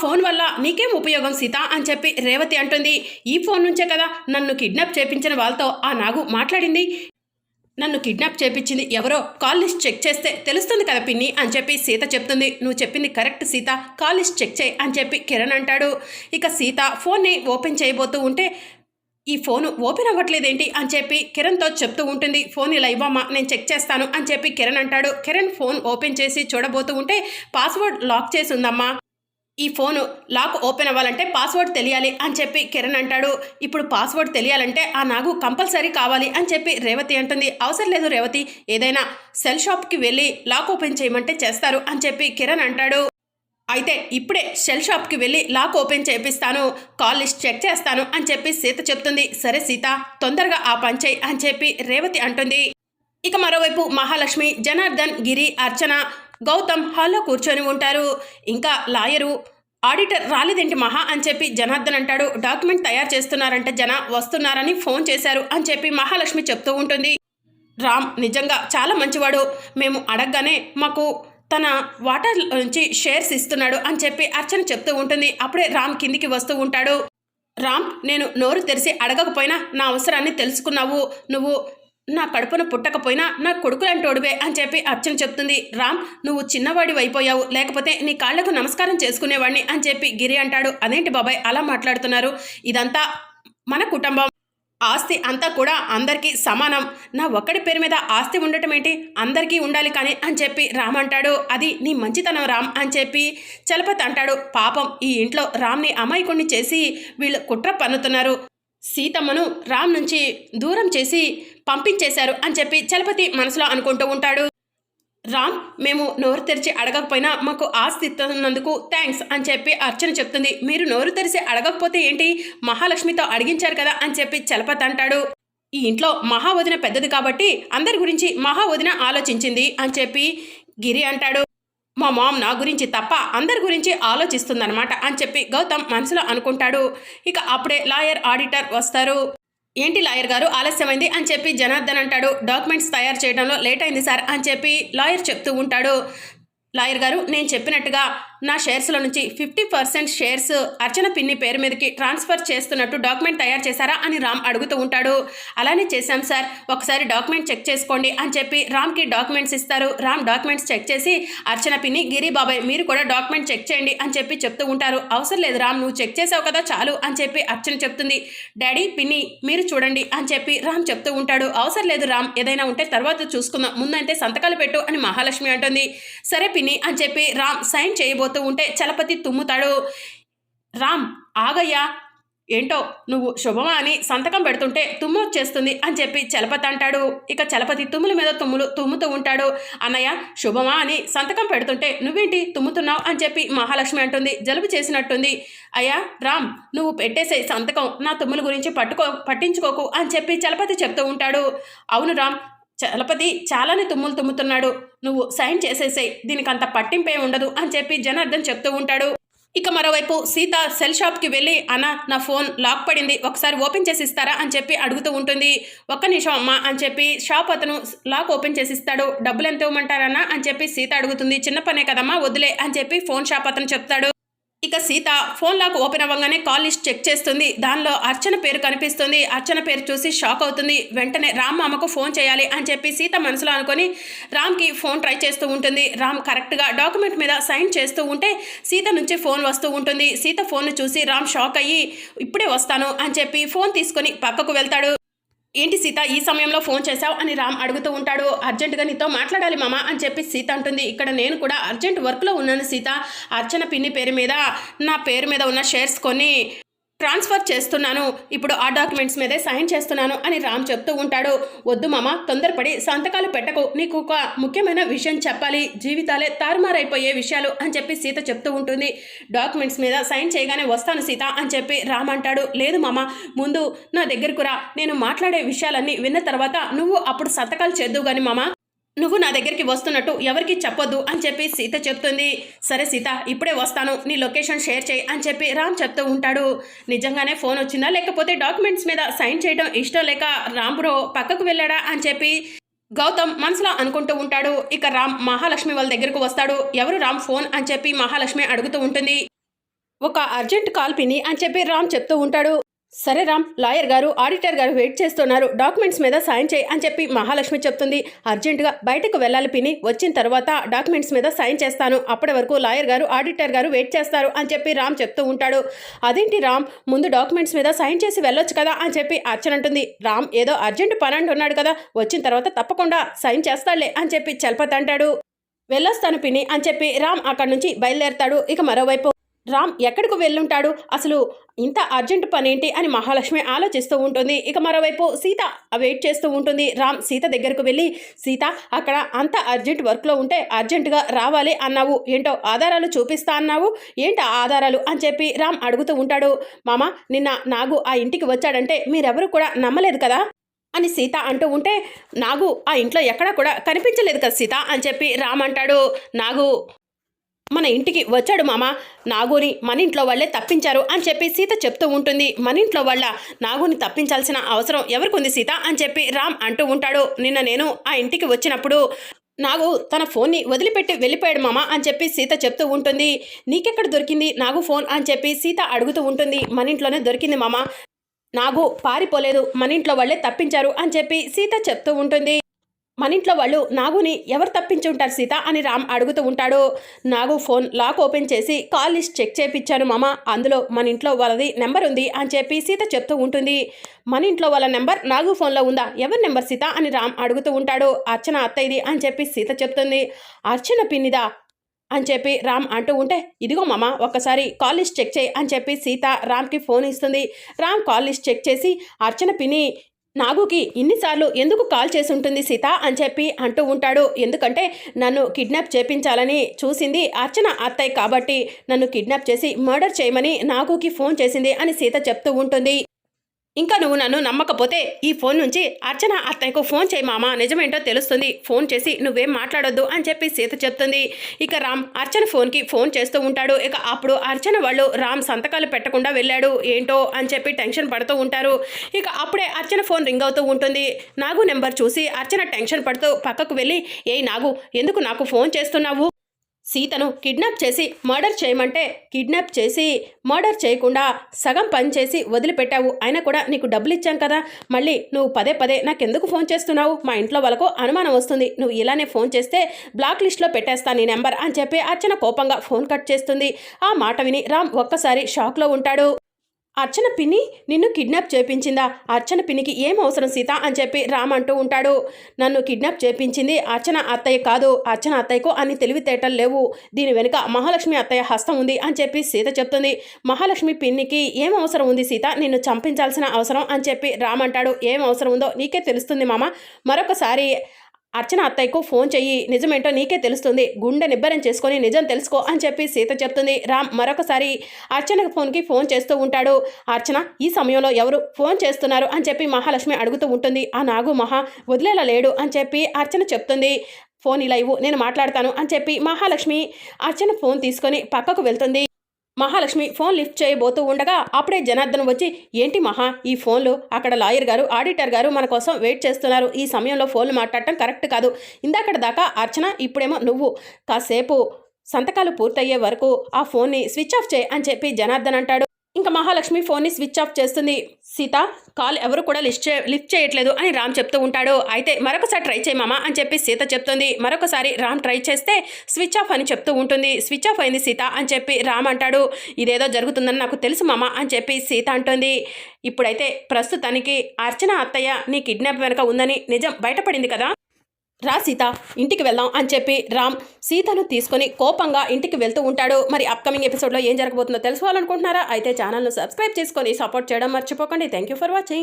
Phone వల్ల నీకేం ఉపయోగం సీత అని చెప్పి రేవతి అంటుంది. ఈ ఫోన్ నుంచే కదా నన్ను కిడ్నాప్ చేపించిన వాళ్ళతో ఆ నాగు మాట్లాడింది. నన్ను కిడ్నాప్ చేపించింది ఎవరో కాల్ లిస్ట్ చెక్ చేస్తే తెలుస్తుంది కదా పిన్ని అని చెప్పి సీత చెప్తుంది. నువ్వు చెప్పింది correct Sita call list check చేయి అని చెప్పి కిరణ్ అంటాడు. ఇక సీత ఫోన్ని ఓపెన్ చేయబోతూ ఉంటే ఈ ఫోను ఓపెన్ అవ్వట్లేదేంటి అని చెప్పి కిరణ్తో చెప్తూ ఉంటుంది. ఫోన్ ఇలా ఇవ్వమ్మా నేను చెక్ చేస్తాను అని చెప్పి కిరణ్ అంటాడు. కిరణ్ ఫోన్ ఓపెన్ చేసి చూడబోతూ ఉంటే పాస్వర్డ్ లాక్ చేసి ఉందమ్మా. ఈ ఫోను లాక్ ఓపెన్ అవ్వాలంటే పాస్వర్డ్ తెలియాలి అని చెప్పి కిరణ్ అంటాడు. ఇప్పుడు పాస్వర్డ్ తెలియాలంటే ఆ నాగు కంపల్సరీ కావాలి అని చెప్పి రేవతి అంటుంది. అవసరం లేదు రేవతి ఏదైనా సెల్ షాప్కి వెళ్ళి లాక్ ఓపెన్ చేయమంటే చేస్తారు అని చెప్పి కిరణ్ అంటాడు. అయితే ఇప్పుడే షెల్ షాప్కి వెళ్ళి లాక్ ఓపెన్ చేపిస్తాను కాల్ లిస్ట్ చెక్ చేస్తాను అని చెప్పి సీత చెప్తుంది. సరే సీత తొందరగా ఆ పని అని చెప్పి రేవతి అంటుంది. ఇక మరోవైపు మహాలక్ష్మి జనార్దన్ గిరి అర్చన గౌతమ్ హాల్లో కూర్చొని ఉంటారు. ఇంకా లాయరు ఆడిటర్ రాలేదేంటి మహా? అని చెప్పి జనార్దన్ అంటాడు. డాక్యుమెంట్ తయారు చేస్తున్నారంటే జన వస్తున్నారని ఫోన్ చేశారు అని చెప్పి మహాలక్ష్మి చెప్తూ ఉంటుంది. రామ్ నిజంగా చాలా మంచివాడు. మేము అడగగానే మాకు తన వాటర్ నుంచి షేర్స్ ఇస్తున్నాడు అని చెప్పి అర్చన చెప్తూ ఉంటుంది. అప్పుడే రామ్ కిందికి వస్తూ ఉంటాడు. రామ్ నేను నోరు తెరిచి అడగకపోయినా నా అవసరాన్ని తెలుసుకున్నావు. నువ్వు నా కడుపున పుట్టకపోయినా నా కొడుకులంటోడువే అని చెప్పి అర్చన చెప్తుంది. రామ్ నువ్వు చిన్నవాడి అయిపోయావు లేకపోతే నీ కాళ్ళకు నమస్కారం చేసుకునేవాడిని అని చెప్పి గిరి అంటాడు. అదేంటి బాబాయ్? అలా మాట్లాడుతున్నారు. ఇదంతా మన కుటుంబం. ఆస్తి అంతా కూడా అందరికీ సమానం. నా ఒక్కడి పేరు మీద ఆస్తి ఉండటం ఏంటి? అందరికీ ఉండాలి కానీ అని చెప్పి రామ్ అంటాడు. అది నీ మంచితనం రామ్ అని చెప్పి చలపతి అంటాడు. పాపం ఈ ఇంట్లో రామ్ని అమాయకుణ్ణి చేసి వీళ్ళు కుట్ర పన్నుతున్నారు. సీతమ్మను రామ్ నుంచి దూరం చేసి పంపించేశారు అని చెప్పి చలపతి మనసులో అనుకుంటూ ఉంటాడు. రామ్ మేము నోరు తెరిచి అడగకపోయినా మాకు ఆస్తి ఇస్తున్నందుకు థ్యాంక్స్ అని చెప్పి అర్చన చెప్తుంది. మీరు నోరు తెరిచి అడగకపోతే ఏంటి? మహాలక్ష్మితో అడిగించారు కదా అని చెప్పి చలపతి అంటాడు. ఈ ఇంట్లో మహావదిన పెద్దది కాబట్టి అందరి గురించి మహావదిన ఆలోచించింది అని చెప్పి గిరి అంటాడు. మా మామ్ నా గురించి తప్ప అందరి గురించి ఆలోచిస్తుందన్నమాట అని చెప్పి గౌతమ్ మనసులో అనుకుంటాడు. ఇక అప్పుడే లాయర్ ఆడిటర్ వస్తారు. ఏంటి లాయర్ గారు? ఆలస్యమైంది అని చెప్పి జనార్దన్ అంటాడు. డాక్యుమెంట్స్ తయారు చేయడంలో లేట్ అయింది సార్ అని చెప్పి లాయర్ చెప్తూ ఉంటాడు. లాయర్ గారు నేను చెప్పినట్టుగా నా షేర్స్లో నుంచి ఫిఫ్టీ పర్సెంట్ షేర్స్ అర్చన పిన్ని పేరు మీదకి ట్రాన్స్ఫర్ చేస్తున్నట్టు డాక్యుమెంట్ తయారు చేశారా అని రామ్ అడుగుతూ ఉంటాడు. అలానే చేశాం సార్. ఒకసారి డాక్యుమెంట్ చెక్ చేసుకోండి అని చెప్పి రామ్కి డాక్యుమెంట్స్ ఇస్తారు. రామ్ డాక్యుమెంట్స్ చెక్ చేసి అర్చన పిన్ని గిరి బాబాయ్ మీరు కూడా డాక్యుమెంట్ చెక్ చేయండి అని చెప్పి చెప్తూ ఉంటారు. అవసరం లేదు రామ్ నువ్వు చెక్ చేసావు కదా చాలు అని చెప్పి అర్చన చెప్తుంది. డాడీ పిన్ని మీరు చూడండి అని చెప్పి రామ్ చెప్తూ ఉంటాడు. అవసరం లేదు రామ్ ఏదైనా ఉంటే తర్వాత చూసుకుందాం. ముందంటే సంతకాలు పెట్టు అని మహాలక్ష్మి అంటుంది. సరే పిన్ని అని చెప్పి రామ్ సైన్ చేయబోతూ ఉంటే చలపతి తుమ్ముతాడు. రామ్ ఆగయ్యా ఏంటో నువ్వు శుభమా అని సంతకం పెడుతుంటే తుమ్ము వచ్చేస్తుంది అని చెప్పి చలపతి అంటాడు. ఇక చలపతి తుమ్ముల మీద తుమ్ములు తుమ్ముతూ ఉంటాడు. అన్నయ్య శుభమా అని సంతకం పెడుతుంటే నువ్వేంటి తుమ్ముతున్నావు అని చెప్పి మహాలక్ష్మి అంటుంది. జలుబు చేసినట్టుంది. అయ్యా రామ్ నువ్వు పెట్టేసే సంతకం నా తుమ్ముల గురించి పట్టుకో పట్టించుకోకు అని చెప్పి చలపతి చెప్తూ ఉంటాడు. అవును రామ్ చలపతి చాలానే తుమ్ములు తుమ్ముతున్నాడు. నువ్వు సైన్ చేసేసే దీనికి అంత పట్టింపే ఉండదు అని చెప్పి జనార్దన్ చెప్తూ ఉంటాడు. ఇక మరోవైపు సీత సెల్ షాప్కి వెళ్ళి అన్న నా ఫోన్ లాక్ పడింది ఒకసారి ఓపెన్ చేసి ఇస్తారా అని చెప్పి అడుగుతూ ఉంటుంది. ఒక్క నిమిషం అమ్మా అని చెప్పి షాప్ అతను లాక్ ఓపెన్ చేసి ఇస్తాడు డబ్బులు ఎంత ఇవ్వమంటారన్నా అని చెప్పి సీత అడుగుతుంది. చిన్న పనే కదమ్మా వదిలే అని చెప్పి ఫోన్ షాప్ అతను చెప్తాడు. ఇక సీత ఫోన్ లాక్ ఓపెన్ అవ్వగానే కాల్ లిస్ట్ చెక్ చేస్తుంది. దానిలో అర్చన పేరు కనిపిస్తుంది. అర్చన పేరు చూసి షాక్ అవుతుంది. వెంటనే రామ్ మామకు ఫోన్ చేయాలి అని చెప్పి సీత మనసులో అనుకొని రామ్కి ఫోన్ ట్రై చేస్తూ ఉంటుంది. రామ్ కరెక్ట్గా డాక్యుమెంట్ మీద సైన్ చేస్తూ ఉంటే సీత నుంచి ఫోన్ వస్తూ ఉంటుంది. సీత ఫోన్ను చూసి రామ్ షాక్ అయ్యి ఇప్పుడే వస్తాను అని చెప్పి ఫోన్ తీసుకొని పక్కకు వెళ్తాడు. ఏంటి సీత ఈ సమయంలో ఫోన్ చేశావు అని రామ్ అడుగుతూ ఉంటాడు. అర్జెంటుగా నీతో మాట్లాడాలి మామ అని చెప్పి సీత అంటుంది. ఇక్కడ నేను కూడా అర్జెంట్ వర్క్లో ఉన్నాను సీత. అర్చన పిన్ని పేరు మీద నా పేరు మీద ఉన్న షేర్స్ కొని ట్రాన్స్ఫర్ చేస్తున్నాను. ఇప్పుడు ఆ డాక్యుమెంట్స్ మీదే సైన్ చేస్తున్నాను అని రామ్ చెప్తూ ఉంటాడు. వద్దు మామ తొందరపడి సంతకాలు పెట్టకు. నీకు ఒక ముఖ్యమైన విషయం చెప్పాలి. జీవితాలే తారుమారైపోయే విషయాలు అని చెప్పి సీత చెప్తూ ఉంటుంది. డాక్యుమెంట్స్ మీద సైన్ చేయగానే వస్తాను సీత అని చెప్పి రామ్ అంటాడు. లేదు మామ ముందు నా దగ్గరకు రా. నేను మాట్లాడే విషయాలన్నీ విన్న తర్వాత నువ్వు అప్పుడు సంతకాలు చేద్దు గాని మామ. నువ్వు నా దగ్గరికి వస్తున్నట్టు ఎవరికి చెప్పొద్దు అని చెప్పి సీత చెప్తుంది. సరే సీత ఇప్పుడే వస్తాను. నీ లొకేషన్ షేర్ చేయి అని చెప్పి రామ్ చెప్తూ ఉంటాడు. నిజంగానే ఫోన్ వచ్చిందా? లేకపోతే డాక్యుమెంట్స్ మీద సైన్ చేయడం ఇష్టం లేక రామ్ బ్రో పక్కకు వెళ్ళాడా అని చెప్పి గౌతమ్ మనసులో అనుకుంటూ ఉంటాడు. ఇక రామ్ మహాలక్ష్మి వాళ్ళ దగ్గరకు వస్తాడు. ఎవరు రామ్ ఫోన్ అని చెప్పి మహాలక్ష్మి అడుగుతూ ఉంటుంది. ఒక అర్జెంట్ కాల్ పిని అని చెప్పి రామ్ చెప్తూ ఉంటాడు. సరే Ram lawyer garu auditor garu wait చేస్తున్నారు. డాక్యుమెంట్స్ మీద సైన్ చేయి అని చెప్పి మహాలక్ష్మి చెప్తుంది. అర్జెంటుగా బయటకు వెళ్ళాలి పిని వచ్చిన తర్వాత డాక్యుమెంట్స్ మీద సైన్ చేస్తాను. అప్పటి వరకు లాయర్ గారు ఆడిటర్ గారు వెయిట్ చేస్తారు అని చెప్పి రామ్ చెప్తూ ఉంటాడు. అదేంటి రామ్ ముందు డాక్యుమెంట్స్ మీద సైన్ చేసి వెళ్ళొచ్చు కదా అని చెప్పి అర్చన అంటుంది. రామ్ ఏదో అర్జెంట్ పని అంటున్నాడు కదా వచ్చిన తర్వాత తప్పకుండా సైన్ చేస్తాడులే అని చెప్పి చలపతి అంటాడు. వెళ్ళొస్తాను పిని అని చెప్పి రామ్ అక్కడి నుంచి బయలుదేరతాడు. ఇక మరోవైపు రామ్ ఎక్కడికి వెళ్ళుంటాడు? అసలు ఇంత అర్జెంట్ పని ఏంటి అని మహాలక్ష్మి ఆలోచిస్తూ ఉంటుంది. ఇక మరోవైపు సీత వెయిట్ చేస్తూ ఉంటుంది. రామ్ సీత దగ్గరకు వెళ్ళి సీత అక్కడ అంత అర్జెంట్ వర్క్లో ఉంటే అర్జెంటుగా రావాలి అన్నావు. ఏంటో ఆధారాలు చూపిస్తా అన్నావు? ఏంటి ఆధారాలు? అని చెప్పి రామ్ అడుగుతూ ఉంటాడు. మామ నిన్న నాగు ఆ ఇంటికి వచ్చాడంటే మీరెవరు కూడా నమ్మలేదు కదా? అని సీత అంటూ ఉంటే నాగు ఆ ఇంట్లో ఎక్కడా కూడా కనిపించలేదు కదా సీత? అని చెప్పి రామ్ అంటాడు. నాగు మన ఇంటికి వచ్చాడు మామ. నాగుని మన ఇంట్లో వాళ్ళే తప్పించారు అని చెప్పి సీత చెప్తూ ఉంటుంది. మన ఇంట్లో వాళ్ళ నాగుని తప్పించాల్సిన అవసరం ఎవరికి ఉంది సీత అని చెప్పి రామ్ అంటూ ఉంటాడు. నిన్న నేను ఆ ఇంటికి వచ్చినప్పుడు నాగు తన ఫోన్ని వదిలిపెట్టి వెళ్ళిపోయాడు మామ అని చెప్పి సీత చెప్తూ ఉంటుంది. నీకెక్కడ దొరికింది నాగు ఫోన్ అని చెప్పి సీత అడుగుతూ ఉంటుంది. మన ఇంట్లోనే దొరికింది మామ. నాగు పారిపోలేదు. మన ఇంట్లో వాళ్ళే తప్పించారు అని చెప్పి సీత చెప్తూ ఉంటుంది. మన ఇంట్లో వాళ్ళు నాగుని ఎవరు తప్పించి ఉంటారు సీత అని రామ్ అడుగుతూ ఉంటాడు. నాగు ఫోన్ లాక్ ఓపెన్ చేసి కాల్ లిస్ట్ చెక్ చేయించాను మామ అందులో మన ఇంట్లో వాళ్ళది నెంబర్ ఉంది అని చెప్పి సీత చెప్తూ ఉంటుంది. మన ఇంట్లో వాళ్ళ నెంబర్ నాగు ఫోన్లో ఉందా? ఎవరి నెంబర్ సీత అని రామ్ అడుగుతూ ఉంటాడు. అర్చన అత్తయ్యది అని చెప్పి సీత చెప్తుంది. అర్చన పిన్నిదా అని చెప్పి రామ్ అంటూ ఉంటే ఇదిగో మామ ఒక్కసారి కాల్ లిస్ట్ చెక్ చేయి అని చెప్పి సీత రామ్కి ఫోన్ ఇస్తుంది. రామ్ కాల్ లిస్ట్ చెక్ చేసి అర్చన పిన్ని నాగుకి ఇన్నిసార్లు ఎందుకు కాల్ చేసి ఉంటుంది సీత అని చెప్పి అంటూ ఉంటాడు. ఎందుకంటే నన్ను కిడ్నాప్ చేపించాలని చూసింది అర్చన అత్తయ్య కాబట్టి నన్ను కిడ్నాప్ చేసి మర్డర్ చేయమని నాగుకి ఫోన్ చేసింది అని సీత చెప్తూ ఉంటుంది. ఇంకా నువ్వు నన్ను నమ్మకపోతే ఈ ఫోన్ నుంచి అర్చన అత్తయ్యకు ఫోన్ చేయి మామ. నిజమేంటో తెలుస్తుంది. ఫోన్ చేసి నువ్వేం మాట్లాడొద్దు అని చెప్పి సీత చెప్తుంది. ఇక రామ్ అర్చన ఫోన్కి ఫోన్ చేస్తూ ఉంటాడు. ఇక అప్పుడు అర్చన వాళ్ళు రామ్ సంతకాలు పెట్టకుండా వెళ్ళాడు. ఏంటో అని చెప్పి టెన్షన్ పడుతూ ఉంటారు. ఇక అప్పుడే అర్చన ఫోన్ రింగ్ అవుతూ ఉంటుంది. నాగు నెంబర్ చూసి అర్చన టెన్షన్ పడుతూ పక్కకు వెళ్ళి ఏయ్ నాగు ఎందుకు నాకు ఫోన్ చేస్తున్నావు? సీతను కిడ్నాప్ చేసి మర్డర్ చేయమంటే కిడ్నాప్ చేసి మర్డర్ చేయకుండా సగం పని చేసి వదిలిపెట్టావు. అయినా కూడా నీకు డబ్బులు ఇచ్చాం కదా. మళ్ళీ నువ్వు పదే పదే నాకెందుకు ఫోన్ చేస్తున్నావు? మా ఇంట్లో వాళ్ళకు అనుమానం వస్తుంది. నువ్వు ఇలానే ఫోన్ చేస్తే బ్లాక్ లిస్ట్లో పెట్టేస్తాను నీ నెంబర్ అని చెప్పి అర్చన కోపంగా ఫోన్ కట్ చేస్తుంది. ఆ మాట విని రామ్ ఒక్కసారి షాక్లో ఉంటాడు. అర్చన పిన్ని నిన్ను కిడ్నాప్ చేపించిందా? అర్చన పిన్నికి ఏం అవసరం సీత అని చెప్పి రామ్ అంటూ ఉంటాడు. నన్ను కిడ్నాప్ చేపించింది అర్చన అత్తయ్య కాదు. అర్చన అత్తయ్యకు అన్ని తెలివితేటలు లేవు. దీని వెనుక మహాలక్ష్మి అత్తయ్య హస్తం ఉంది అని చెప్పి సీత చెప్తుంది. మహాలక్ష్మి పిన్నికి ఏం అవసరం ఉంది సీత? నిన్ను చంపించాల్సిన అవసరం అని చెప్పి రామ్ అంటాడు. ఏం అవసరం ఉందో నీకే తెలుస్తుంది మామ. మరొకసారి అర్చన అత్తయ్యకు ఫోన్ చెయ్యి. నిజమేంటో నీకే తెలుస్తుంది. గుండె నిబ్బరం చేసుకొని నిజం తెలుసుకో అని చెప్పి సీత చెప్తుంది. రామ్ మరొకసారి అర్చన ఫోన్కి ఫోన్ చేస్తూ ఉంటాడు. అర్చన ఈ సమయంలో ఎవరు ఫోన్ చేస్తున్నారు అని చెప్పి మహాలక్ష్మి అడుగుతూ ఉంటుంది. ఆ నాగు మహా వదిలేలా లేడు అని చెప్పి అర్చన చెప్తుంది. ఫోన్ ఇలా ఇవ్వు నేను మాట్లాడతాను అని చెప్పి మహాలక్ష్మి అర్చన ఫోన్ తీసుకొని పక్కకు వెళ్తుంది. మహాలక్ష్మి ఫోన్ లిఫ్ట్ చేయబోతూ ఉండగా అప్పుడే జనార్దన్ వచ్చి ఏంటి మహా ఈ ఫోన్లు? అక్కడ లాయర్ గారు ఆడిటర్ గారు మన కోసం వెయిట్ చేస్తున్నారు. ఈ సమయంలో ఫోన్లు మాట్లాడటం కరెక్ట్ కాదు. ఇందాకడ దాకా అర్చన ఇప్పుడేమో నువ్వు. కాసేపు సంతకాలు పూర్తయ్యే వరకు ఆ ఫోన్ని స్విచ్ ఆఫ్ చేయి అని చెప్పి జనార్దన్ అంటాడు. ఇంకా మహాలక్ష్మి ఫోన్ని స్విచ్ ఆఫ్ చేస్తుంది. సీత కాల్ ఎవరు కూడా లిస్ట్ చే లిఫ్ట్ చేయట్లేదు అని రామ్ చెప్తూ ఉంటాడు. అయితే మరొకసారి ట్రై చేయమామా అని చెప్పి సీత చెప్తుంది. మరొకసారి రామ్ ట్రై చేస్తే స్విచ్ ఆఫ్ అని చెప్తూ ఉంటుంది. స్విచ్ ఆఫ్ అయింది సీత అని చెప్పి రామ్ అంటాడు. ఇదేదో జరుగుతుందని నాకు తెలుసు మామ అని చెప్పి సీత అంటుంది. ఇప్పుడైతే ప్రస్తుతానికి అర్చన అత్తయ్య నీ కిడ్నాప్ వెనక ఉందని నిజం బయటపడింది కదా? రా సీత ఇంటికి వెళ్దాం అని చెప్పి రామ్ సీతను తీసుకొని కోపంగా ఇంటికి వెళ్తూ ఉంటాడు. మరి అప్కమింగ్ ఎపిసోడ్లో ఏం జరగబోతుందో తెలుసుకోవాలనుకుంటున్నారా? అయితే ఛానల్ను సబ్స్క్రైబ్ చేసుకొని సపోర్ట్ చేయడం మర్చిపోకండి. Thank you for watching